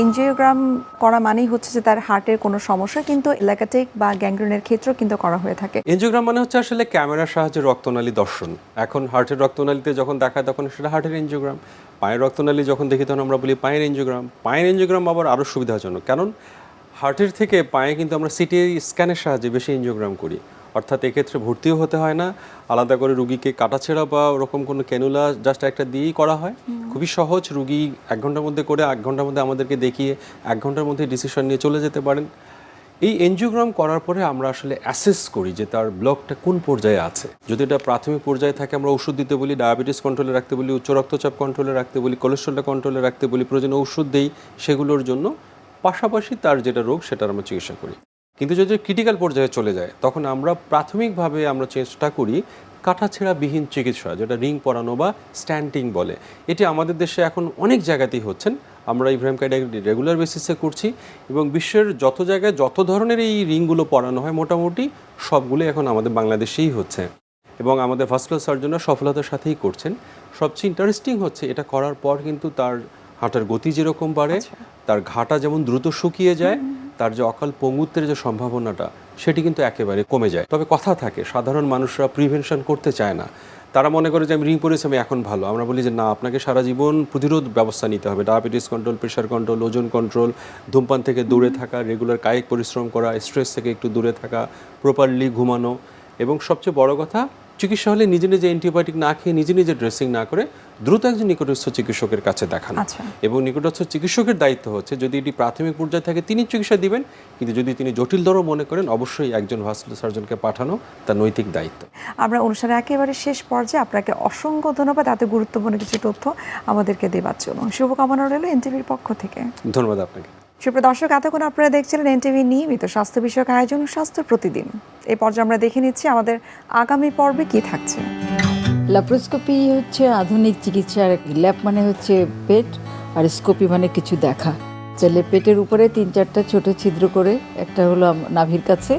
Angiogram করা মানেই হচ্ছে যে তার হার্টের কোনো সমস্যা কিন্তু ল্যাকাটিক বা গ্যাংগ্রেনের ক্ষেত্রেও কিন্তু করা হয়ে থাকে। এনজিওগ্রাম মানে হচ্ছে আসলে ক্যামেরার সাহায্যে রক্তনালী দর্শন। এখন হার্টের রক্তনালীতে যখন দেখায় তখন সেটা হার্টের এনজিওগ্রাম। পায়ের রক্তনালী যখন দেখি তখন আমরা বলি পায়ের এনজিওগ্রাম। পায়ের এনজিওগ্রাম আবার আরও সুবিধাজনক। কারণ হার্টের থেকে পায়ে কিন্তু আমরা সিটি স্ক্যানের সাহায্যে বেশি এনজিওগ্রাম করি। অর্থাৎ এক্ষেত্রে ভর্তিও হতে হয় না। আলাদা করে রুগীকে কাটাছেড়া বা ওরকম কোনো ক্যানুলা জাস্ট একটা দিয়েই করা হয়। খুবই সহজ, রুগী এক ঘণ্টার মধ্যে করে এক ঘণ্টার মধ্যে আমাদেরকে দেখিয়ে এক ঘণ্টার মধ্যে ডিসিশন নিয়ে চলে যেতে পারেন। এই এনজিওগ্রাম করার পরে আমরা আসলে অ্যাসেস করি যে তার ব্লকটা কোন পর্যায়ে আছে। যদি এটা প্রাথমিক পর্যায়ে থাকে, আমরা ওষুধ দিতে বলি ডায়াবেটিস কন্ট্রোলে রাখতে বলি, উচ্চ রক্তচাপ কন্ট্রোলে রাখতে বলি কোলেস্ট্রলটা কন্ট্রোলে রাখতে বলি, প্রয়োজনে ওষুধ দেই, সেগুলোর জন্য পাশাপাশি তার যেটা রোগ সেটার আমরা চিকিৎসা করি। কিন্তু যদি ক্রিটিক্যাল পর্যায়ে চলে যায়, তখন আমরা প্রাথমিকভাবে আমরা চেষ্টা করি কাটাছেঁড়াবিহীন চিকিৎসা যেটা রিং পরানো বা স্ট্যান্ডিং বলে। এটি আমাদের দেশে এখন অনেক জায়গাতেই হচ্ছেন। আমরা ইব্রাহিম কাইডা রেগুলার বেসিসে করছি এবং বিশ্বের যত জায়গায় যত ধরনের এই রিংগুলো পরানো হয় মোটামুটি সবগুলো এখন আমাদের বাংলাদেশেই হচ্ছে। এবং আমাদের ভাস্কুলার সার্জনরা সফলতার সাথেই করছেন। সবচেয়ে ইন্টারেস্টিং হচ্ছে এটা করার পর কিন্তু তার হাঁটার গতি যেরকম বাড়ে তার ঘাটা যেমন দ্রুত শুকিয়ে যায় তার যে অকাল পঙ্গুত্বের যে সম্ভাবনাটা, সেটি কিন্তু একেবারে কমে যায়। তবে কথা থাকে, সাধারণ মানুষরা প্রিভেনশন করতে চায় না। তারা মনে করে যে, আমি রিং পরেছি আমি এখন ভালো। আমরা বলি যে, না, আপনাকে সারা জীবন প্রতিরোধ ব্যবস্থা নিতে হবে। ডায়াবেটিস কন্ট্রোল প্রেশার কন্ট্রোল ওজন কন্ট্রোল ধূমপান থেকে দূরে থাকা রেগুলার কায়িক পরিশ্রম করা স্ট্রেস থেকে একটু দূরে থাকা প্রপারলি ঘুমানো। এবং সবচেয়ে বড় কথা চিকিৎসা হলে নিজে নিজে অ্যান্টিবায়োটিক না খেয়ে নিজে নিজে ড্রেসিং না করে দ্রুত একজন নিকটস্থ চিকিৎসকের কাছে দেখানো। আচ্ছা। এবং নিকটস্থ চিকিৎসকের দায়িত্ব হচ্ছে যদি এটি প্রাথমিক পর্যায়ে থাকে তিনি চিকিৎসা দিবেন কিন্তু যদি তিনি জটিল জটিলতর মনে করেন অবশ্যই একজন ভাস্কুলার সার্জনকে পাঠানো তার নৈতিক দায়িত্ব। আমরা অনুষ্ঠানের একেবারে শেষ পর্যায়ে আপনাকে অসংখ্য ধন্যবাদ এত গুরুত্বপূর্ণ কিছু তথ্য আমাদেরকে দেওয়ার জন্য। শুভকামনা রইল এনটিভির পক্ষ থেকে। ধন্যবাদ আপনাকে। সুপ্রিয় দর্শক এতক্ষণ আপনারা দেখছিলেন এনটিভি নিয়মিত স্বাস্থ্য বিষয়ক আয়োজন স্বাস্থ্য প্রতিদিন। এই পর্যায়ে আমরা দেখে নিচ্ছি আমাদের আগামী পর্বে কি থাকছে। ল্যাপ্রোস্কোপি হচ্ছে আধুনিক চিকিৎসার ল্যাপ মানে হচ্ছে পেট আর স্কোপি মানে কিছু দেখা। তাহলে পেটের উপরে তিন চারটা ছোট ছিদ্র করে একটা হলো নাভির কাছে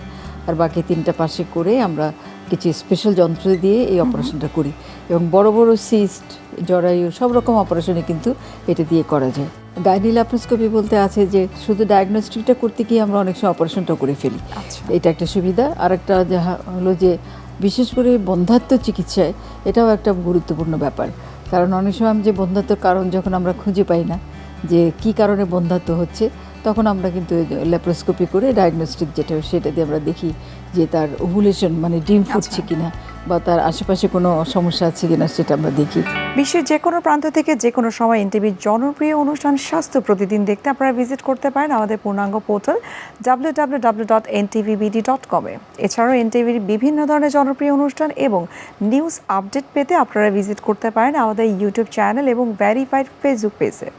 আর বাকি তিনটা পাশে করে আমরা কিছু স্পেশাল যন্ত্র দিয়ে এই অপারেশনটা করি। এবং বড় বড় সিস্ট জরায়ু সব রকম অপারেশনে কিন্তু এটা দিয়ে করা যায়। গাইনি ল্যাপ্রোস্কোপি বলতে আছে যে শুধু ডায়াগনস্টিকটা করতে গিয়ে আমরা অনেক সময় অপারেশনটা করে ফেলি। আচ্ছা। এটা একটা সুবিধা। আর একটা যাহা হলো যে বিশেষ করে বন্ধাত্ম চিকিৎসায় এটাও একটা গুরুত্বপূর্ণ ব্যাপার। কারণ অনেক সময় যে বন্ধাত্মর কারণ যখন আমরা খুঁজে পাই না যে কি কারণে বন্ধাত্ম হচ্ছে তখন আমরা কিন্তু ল্যাপ্রোস্কোপি করে ডায়াগনস্টিক যেটা সেটা দিয়ে আমরা দেখি যে তার ওভুলেশন মানে ডিম ফুটছে কিনা বা তার আশেপাশে কোনো সমস্যা আছে কিনা সেটা আমরা দেখি। বিশ্বের যে কোনো প্রান্ত থেকে যে কোনো সময় এনটিভির জনপ্রিয় অনুষ্ঠান স্বাস্থ্য প্রতিদিন দেখতে আপনারা ভিজিট করতে পারেন আমাদের পূর্ণাঙ্গ portal W W W dot NTVBD dot কমে এছাড়াও এনটিভির বিভিন্ন ধরনের জনপ্রিয় অনুষ্ঠান এবং নিউজ আপডেট পেতে আপনারা ভিজিট করতে পারেন আমাদের ইউটিউব চ্যানেল এবং ভ্যারিফাইড ফেসবুক পেজে